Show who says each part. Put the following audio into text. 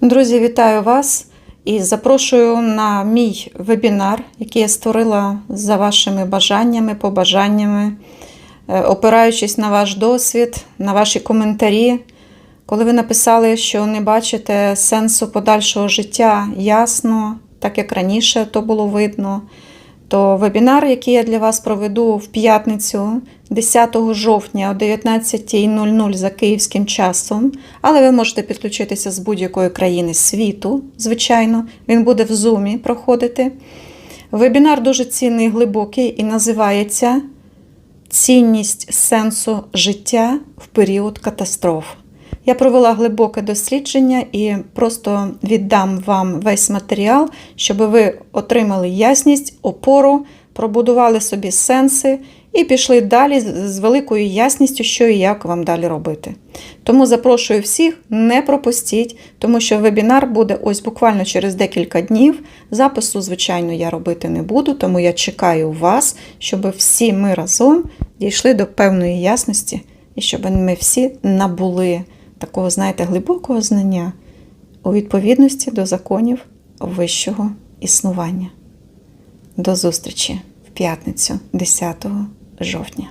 Speaker 1: Друзі, вітаю вас і запрошую на мій вебінар, який я створила за вашими бажаннями, побажаннями, е, опираючись на ваш досвід, на ваші коментарі. Коли ви написали, що не бачите сенсу подальшого життя ясно, так як раніше то було видно, то вебінар, який я для вас проведу в п'ятницю 10 жовтня о 19.00 за київським часом, але ви можете підключитися з будь-якої країни світу, звичайно, він буде в зумі проходити. Вебінар дуже цінний, глибокий і називається Цінність сенсу життя в період катастроф. Я провела глибоке дослідження і просто віддам вам весь матеріал, щоб ви отримали ясність, опору, пробудували собі сенси і пішли далі з великою ясністю, що і як вам далі робити. Тому запрошую всіх, не пропустіть, тому що вебінар буде ось буквально через декілька днів. Запису, звичайно, я робити не буду, тому я чекаю вас, щоб всі ми разом дійшли до певної ясності і щоб ми всі набули такого, знаєте, глибокого знання у відповідності до законів вищого існування. До зустрічі в п'ятницю 10 жовтня.